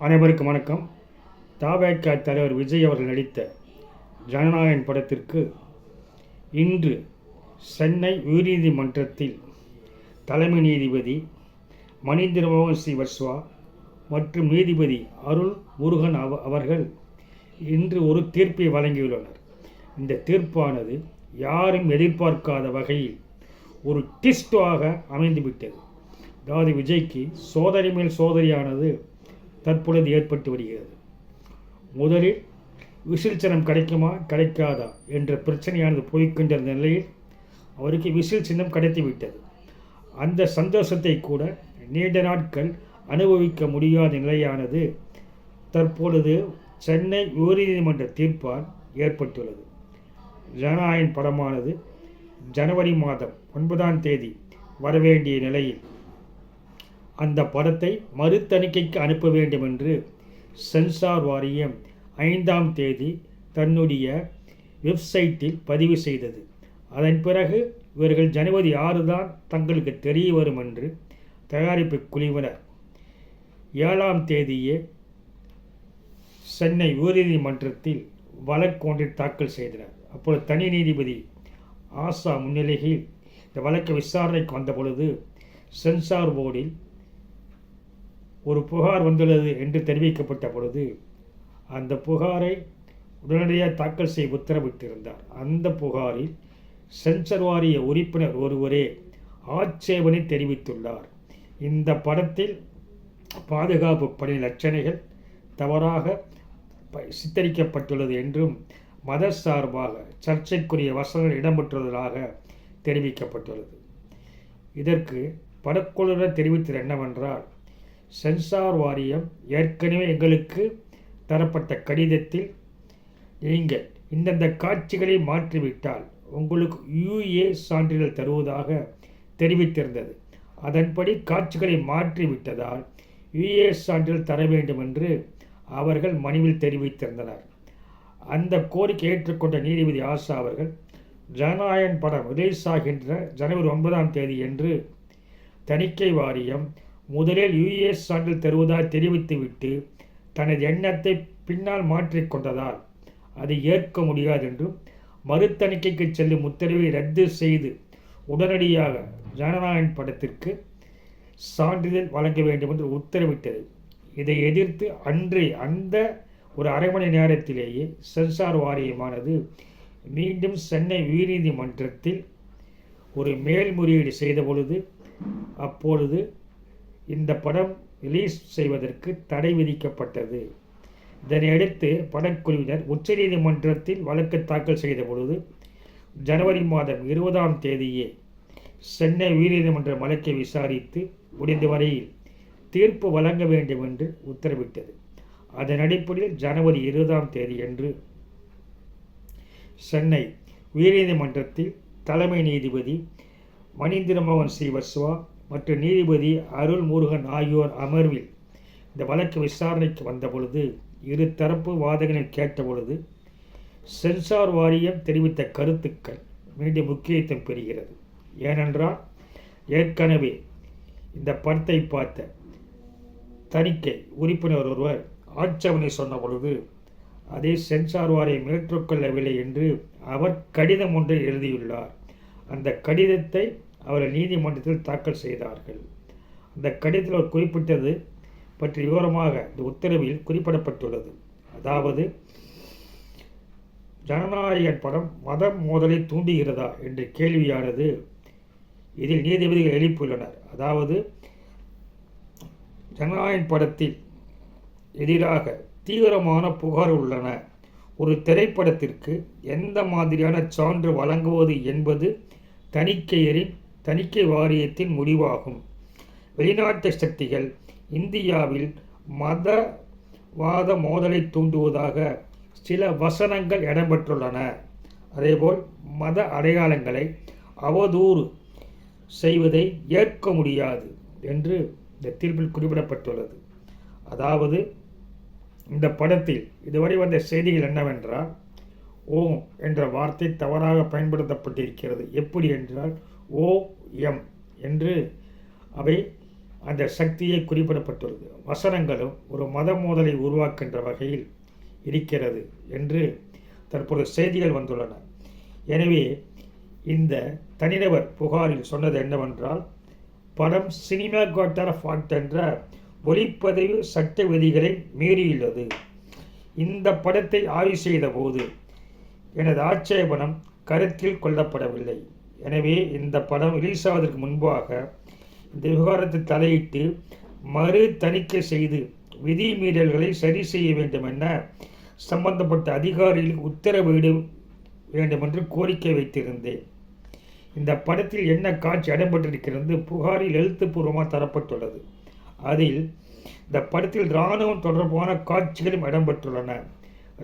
அனைவருக்கும் வணக்கம். தாவேக்கா தலைவர் விஜய் அவர்கள் நடித்த ஜனநாயகன் படத்திற்கு இன்று சென்னை உயர்நீதிமன்றத்தில் தலைமை நீதிபதி மணிந்திர மோகன் ஸ்ரீ மற்றும் நீதிபதி அருள் முருகன் அவ அவர்கள் இன்று ஒரு தீர்ப்பை வழங்கியுள்ளனர். இந்த தீர்ப்பானது யாரும் எதிர்பார்க்காத வகையில் ஒரு டிஸ்டாக அமைந்துவிட்டது. அதாவது விஜய்க்கு சோதனை மேல் சோதனையானது தற்பொழுது ஏற்பட்டு வருகிறது. முதலில் விசில் சின்னம் கிடைக்குமா கிடைக்காதா என்ற பிரச்சனையானது போய்கொண்டிருந்த நிலையில் அவருக்கு விசில் சின்னம் கிடைத்துவிட்டது. அந்த சந்தோஷத்தை கூட நீண்ட நாட்கள் அனுபவிக்க முடியாத நிலையானது தற்பொழுது சென்னை உயர்நீதிமன்ற தீர்ப்பால் ஏற்பட்டுள்ளது. ஜனநாயகன் படமானது ஜனவரி மாதம் ஒன்பதாம் தேதி வரவேண்டிய நிலையில் அந்த படத்தை மறுதணிக்கைக்கு அனுப்ப வேண்டும் என்று சென்சார் வாரியம் ஐந்தாம் தேதி தன்னுடைய வெப்சைட்டில் பதிவு செய்தது. அதன் பிறகு இவர்கள் ஜனவரி ஆறு தான் தங்களுக்கு தெரிய வரும் என்று தயாரிப்பு குழுவினர் ஏழாம் தேதியே சென்னை உயர்நீதிமன்றத்தில் வழக்கு ஒன்றை தாக்கல் செய்தனர். அப்பொழுது தனி நீதிபதி ஆசா முன்னிலையில் இந்த வழக்கு விசாரணைக்கு வந்த பொழுது சென்சார் போர்டில் ஒரு புகார் வந்துள்ளது என்று தெரிவிக்கப்பட்ட பொழுது அந்த புகாரை உடனடியாக தாக்கல் செய்ய உத்தரவிட்டிருந்தார். அந்த புகாரில் சென்சர் வாரிய உறுப்பினர் ஒருவரே ஆட்சேபனை தெரிவித்துள்ளார். இந்த படத்தில் பாதுகாப்பு பணி லட்சணைகள் தவறாக சித்தரிக்கப்பட்டுள்ளது என்றும் மத சார்பாக சர்ச்சைக்குரிய வசனங்கள் இடம்பெற்றுள்ளதாக தெரிவிக்கப்பட்டுள்ளது. இதற்கு படக்குழுவினர் தெரிவித்தது என்னவென்றால் சென்சார் வாரியம் ஏற்கனவே எங்களுக்கு தரப்பட்ட கடிதத்தில் நீங்கள் இந்தந்த காட்சிகளை மாற்றிவிட்டால் உங்களுக்கு யுஏ சான்றிதழ் தருவதாக தெரிவித்திருந்தது. அதன்படி காட்சிகளை மாற்றிவிட்டதால் யுஏ சான்றிதழ் தர வேண்டும் என்று அவர்கள் மனுவில் தெரிவித்திருந்தனர். அந்த கோரிக்கை ஏற்றுக்கொண்ட நீதிபதி ஆசா அவர்கள் ஜனநாயகன் படம் ரிலீஸ் ஆகின்ற ஜனவரி ஒன்பதாம் தேதி என்று தணிக்கை வாரியம் முதலில் யுஎஸ் சான்றிதழ் தருவதாக தெரிவித்துவிட்டு தனது எண்ணத்தை பின்னால் மாற்றிக்கொண்டதால் அதை ஏற்க முடியாது என்றும் செல்லும் உத்தரவை ரத்து செய்து உடனடியாக ஜனநாயகன் படத்திற்கு சான்றிதழ் வழங்க வேண்டும் என்று உத்தரவிட்டது. இதை எதிர்த்து அன்றே அந்த ஒரு அரை மணி நேரத்திலேயே சென்சார் வாரியமானது மீண்டும் சென்னை உயர்நீதிமன்றத்தில் ஒரு மேல்முறையீடு செய்த பொழுது அப்பொழுது இந்த படம் ரிலீஸ் செய்வதற்கு தடை விதிக்கப்பட்டது. இதனையடுத்து படக்குழுவினர் உச்சநீதிமன்றத்தில் வழக்கு தாக்கல் செய்த பொழுது ஜனவரி மாதம் இருபதாம் தேதியே சென்னை உயர்நீதிமன்ற வழக்கை விசாரித்து முடிந்த வரையில் தீர்ப்பு வழங்க வேண்டும் என்று உத்தரவிட்டது. அதன் அடிப்படையில் ஜனவரி இருபதாம் தேதியன்று சென்னை உயர்நீதிமன்றத்தில் தலைமை நீதிபதி மணீந்திரமோகன் ஸ்ரீவத்சவா மற்றும் நீதிபதி அருள் முருகன் ஆகியோர் அமர்வில் இந்த வழக்கு விசாரணைக்கு வந்த பொழுது இரு தரப்பு வாதங்களை கேட்ட பொழுது சென்சார் வாரியம் தெரிவித்த கருத்துக்கள் மீண்டும் முக்கியத்துவம் பெறுகிறது. ஏனென்றால் ஏற்கனவே இந்த படத்தை பார்த்த தணிக்கை உறுப்பினர் ஒருவர் ஆட்சேபனை சொன்ன பொழுது அதை சென்சார் வாரியம் ஏற்றுக்கொள்ளவில்லை என்று அவர் கடிதம் ஒன்றை எழுதியுள்ளார். அந்த கடிதத்தை அவரை நீதிமன்றத்தில் தாக்கல் செய்தார்கள். அந்த கடிதத்தில் அவர் குறிப்பிட்டது பற்றி விவரமாக இந்த உத்தரவில் குறிப்பிடப்பட்டுள்ளது. அதாவது ஜனநாயகன் படம் மத மோதலை தூண்டுகிறதா என்ற கேள்வியானது இதில் நீதிபதிகள் எழுப்பியுள்ளனர். அதாவது ஜனநாயகன் படத்தில் எதிராக தீவிரமான புகார் உள்ளன. ஒரு திரைப்படத்திற்கு எந்த மாதிரியான சான்று வழங்குவது என்பது தணிக்கையரின் தணிக்கை வாரியத்தின் முடிவாகும். வெளிநாட்டு சக்திகள் இந்தியாவில் மதவாத மோதலை தூண்டுவதாக சில வசனங்கள் இடம்பெற்றுள்ளன. அதேபோல் மத அடையாளங்களை அவதூறு செய்வதை ஏற்க முடியாது என்று இந்த தீர்ப்பில் குறிப்பிடப்பட்டுள்ளது. அதாவது இந்த படத்தில் இதுவரை வந்த செய்திகள் என்னவென்றால் ஓம் என்ற வார்த்தை தவறாக பயன்படுத்தப்பட்டிருக்கிறது. எப்படி என்றால் ஓ எம் என்று அவை அந்த சக்தியை குறிப்பிடப்பட்டுள்ளது. வசனங்களும் ஒரு மத மோதலை உருவாக்கின்ற வகையில் இருக்கிறது என்று தற்போது செய்திகள் வந்துள்ளன. எனவே இந்த தனிநபர் புகாரில் சொன்னது என்னவென்றால் படம் சினிமா கோட்டர் ஃபாக்ட் என்ற ஒளிப்பதிவு சட்ட விதிகளை மீறியுள்ளது. இந்த படத்தை ஆய்வு செய்த போது எனது ஆட்சேபனம் கருத்தில் கொள்ளப்படவில்லை. எனவே இந்த படம் ரிலீஸ் ஆவதற்கு முன்பாக இந்த விவகாரத்தை தலையிட்டு மறு தணிக்கை செய்து விதி மீறல்களை சரி செய்ய வேண்டும் என சம்பந்தப்பட்ட அதிகாரிகள் உத்தரவிட வேண்டும் என்று கோரிக்கை வைத்திருந்தேன். இந்த படத்தில் என்ன காட்சி இடம்பெற்றிருக்கிறது புகாரில் எழுத்துப்பூர்வமாக தரப்பட்டுள்ளது. அதில் இந்த படத்தில் இராணுவம் தொடர்பான காட்சிகளும் இடம்பெற்றுள்ளன.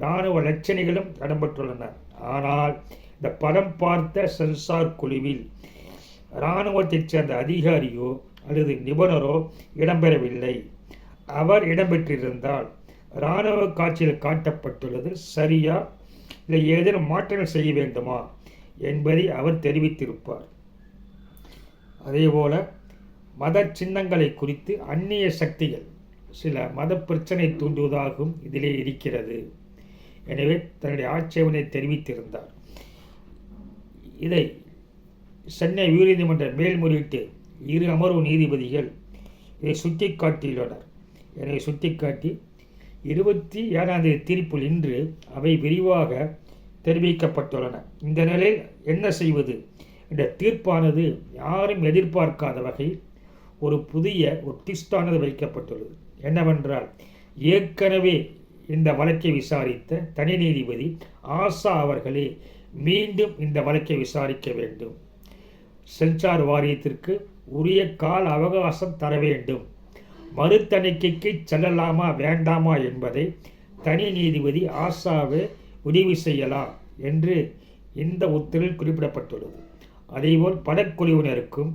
இராணுவ லட்சணிகளும் இடம்பெற்றுள்ளன. ஆனால் இந்த படம் பார்த்த சென்சார் குழுவில் இராணுவத்தைச் சேர்ந்த அதிகாரியோ அல்லது நிபுணரோ இடம்பெறவில்லை. அவர் இடம்பெற்றிருந்தால் இராணுவ காட்சியில் காட்டப்பட்டுள்ளது சரியா இல்லை ஏதேனும் மாற்றங்கள் செய்ய வேண்டுமா என்பதை அவர் தெரிவித்திருப்பார். அதேபோல மத சின்னங்களை குறித்து அந்நிய சக்திகள் சில மத பிரச்சனை தூண்டுவதாகவும் இதிலே இருக்கிறது. எனவே தன்னுடைய ஆட்சேபனை தெரிவித்திருந்தார். இதை சென்னை உயர்நீதிமன்ற மேல்முறையீட்டு இரு அமர்வு நீதிபதிகள் இதை சுட்டிக்காட்டியுள்ளனர். எனவே சுட்டிக்காட்டி இருபத்தி ஏழாம் தேதி தீர்ப்பில் இன்று அவை விரிவாக தெரிவிக்கப்பட்டுள்ளன. இந்த நிலையில் என்ன செய்வது? இந்த தீர்ப்பானது யாரும் எதிர்பார்க்காத வகையில் ஒரு புதிய ஒரு டிஸ்டானது வைக்கப்பட்டுள்ளது. என்னவென்றால் ஏற்கனவே இந்த வழக்கை விசாரித்த தனி நீதிபதி ஆசா அவர்களே மீண்டும் இந்த வழக்கை விசாரிக்க வேண்டும். சென்சார் வாரியத்திற்கு உரிய கால அவகாசம் தர வேண்டும். மறுதணிக்கைக்கு செல்லலாமா வேண்டாமா என்பதை தனி நீதிபதி ஆசாவே முடிவு செய்யலாம் என்று இந்த உத்தரவில் குறிப்பிடப்பட்டுள்ளது. அதேபோல் படக்குழுவினருக்கும்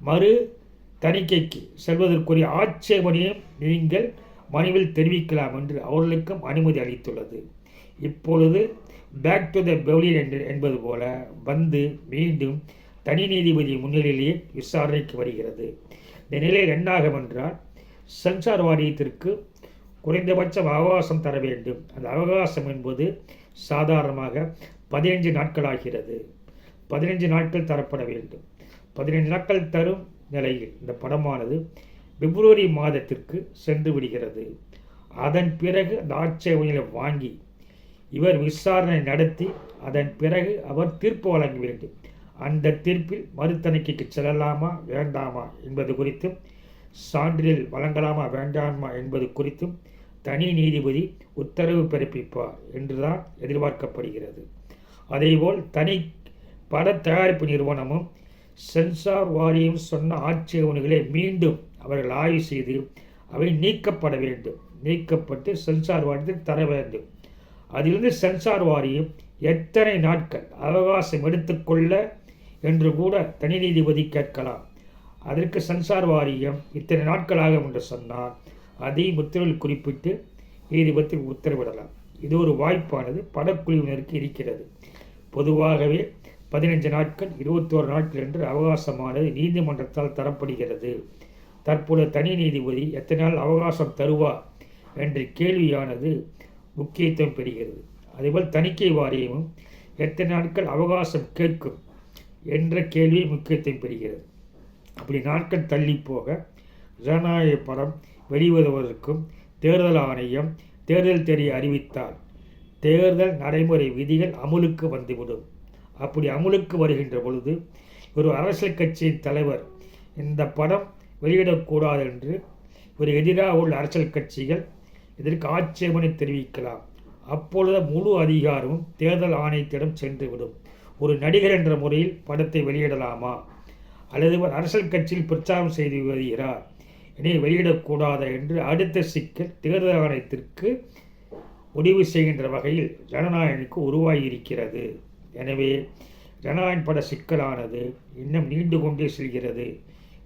மறு தணிக்கைக்கு செல்வதற்குரிய ஆட்சேபனையும் நீங்கள் மனுவில் தெரிவிக்கலாம் என்று அவர்களுக்கும் அனுமதி அளித்துள்ளது. இப்பொழுது பேக் டு த பெவலியன் என்று என்பது போல வந்து மீண்டும் தனி நீதிபதி முன்னிலையிலேயே விசாரணைக்கு வருகிறது. இந்த நிலையில் என்னாகும் என்றால் சென்சார் வாரியத்திற்கு குறைந்தபட்சம் அவகாசம் தர வேண்டும். அந்த அவகாசம் என்பது சாதாரணமாக பதினைஞ்சு நாட்கள் ஆகிறது பதினைஞ்சு நாட்கள் தரப்பட வேண்டும். பதினைஞ்சு நாட்கள் தரும் நிலையில் இந்த படமானது பிப்ரவரி மாதத்திற்கு சென்று விடுகிறது. அதன் பிறகு அந்த ஆட்சேபனைகளை வாங்கி இவர் விசாரணை நடத்தி அதன் பிறகு அவர் தீர்ப்பு வழங்க வேண்டும் அந்த தீர்ப்பில் மறுத்தணிக்கைக்கு செல்லலாமா வேண்டாமா என்பது குறித்தும் சான்றிதழ் வழங்கலாமா வேண்டாமா என்பது குறித்தும் தனி நீதிபதி உத்தரவு பிறப்பிப்பார் என்றுதான் எதிர்பார்க்கப்படுகிறது. அதேபோல் தனி பட தயாரிப்பு நிறுவனமும் சென்சார் வாரியம் சொன்ன ஆட்சேபனைகளை மீண்டும் அவர்கள் ஆய்வு செய்து அவை நீக்கப்பட வேண்டும். நீக்கப்பட்டு சென்சார் வாரியத்தில் தர வேண்டும். அதிலிருந்து சென்சார் வாரியம் எத்தனை நாட்கள் அவகாசம் எடுத்துக்கொள்ள என்று கூட தனி நீதிபதி கேட்கலாம். அதற்கு சென்சார் வாரியம் இத்தனை நாட்கள் ஆகும் என்று சொன்னால் அதை உத்தரவில் குறிப்பிட்டு நீதிபதி உத்தரவிடலாம். இது ஒரு வாய்ப்பானது. படக்குழுவினருக்கு இருக்கிறது. பொதுவாகவே பதினைஞ்சு நாட்கள் இருபத்தோரு நாட்கள் என்று அவகாசமானது நீதிமன்றத்தால் தரப்படுகிறது. தற்போது தனி நீதிபதி எத்தனை நாள் அவகாசம் தருவா என்ற கேள்வியானது முக்கியத்துவம் பெறுகிறது. அதேபோல் தணிக்கை வாரியமும் எத்தனை நாட்கள் அவகாசம் கேட்கும் என்ற கேள்வி முக்கியத்துவம் பெறுகிறது. அப்படி நாட்கள் தள்ளி போக ஜனநாயக படம் வெளிவருவதற்கும் தேர்தல் ஆணையம் தேர்தல் தெரிய அறிவித்தால் தேர்தல் நடைமுறை விதிகள் அமுலுக்கு வந்துவிடும். அப்படி அமுலுக்கு வருகின்ற பொழுது ஒரு அரசியல் கட்சியின் தலைவர் இந்த படம் வெளியிடக்கூடாது என்று ஒரு எதிராக உள்ள அரசியல் கட்சிகள் இதற்கு ஆட்சேபனை தெரிவிக்கலாம். அப்பொழுது முழு அதிகாரமும் தேர்தல் ஆணையத்திடம் சென்றுவிடும். ஒரு நடிகர் என்ற முறையில் படத்தை வெளியிடலாமா? அல்லது ஒரு அரசியல் கட்சியில் பிரச்சாரம் செய்து வருகிறார் இனி வெளியிடக்கூடாது என்று அடுத்த சிக்கல் தேர்தல் ஆணையத்திற்கு முடிவு செய்கின்ற வகையில் ஜனநாயகனுக்கு உருவாகியிருக்கிறது. எனவே ஜனநாயகன் பட சிக்கலானது இன்னும் நீண்டு கொண்டே செல்கிறது.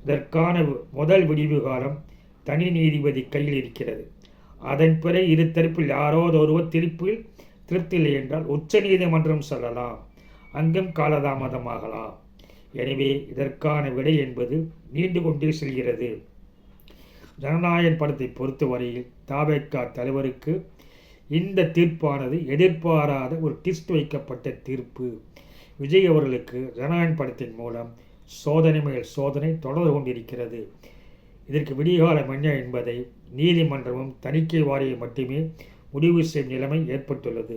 இதற்கான முதல் விடிவு காலம் தனி நீதிபதி கையில் இருக்கிறது. அதன் பிறகு இரு தரப்பில் யாராவது ஒருவர் திருப்பில் திருப்தி இல்லை என்றால் உச்ச நீதிமன்றம் செல்லலாம். அங்கும் காலதாமதமாகலாம். எனவே இதற்கான விடை என்பது நீண்டு கொண்டே செல்கிறது. ஜனநாயகன் படத்தை பொறுத்தவரையில் தாவேக்கா தலைவருக்கு இந்த தீர்ப்பானது எதிர்பாராத ஒரு டிஸ்ட் வைக்கப்பட்ட தீர்ப்பு. விஜய் அவர்களுக்கு ஜனநாயகன் படத்தின் மூலம் சோதனை மேல் சோதனை தொடர்ந்து கொண்டிருக்கிறது. இதற்கு விடிகாலம் என்ன என்பதை நீதிமன்றமும் தணிக்கை வாரியம் மட்டுமே முடிவு செய்யும் நிலைமை ஏற்பட்டுள்ளது.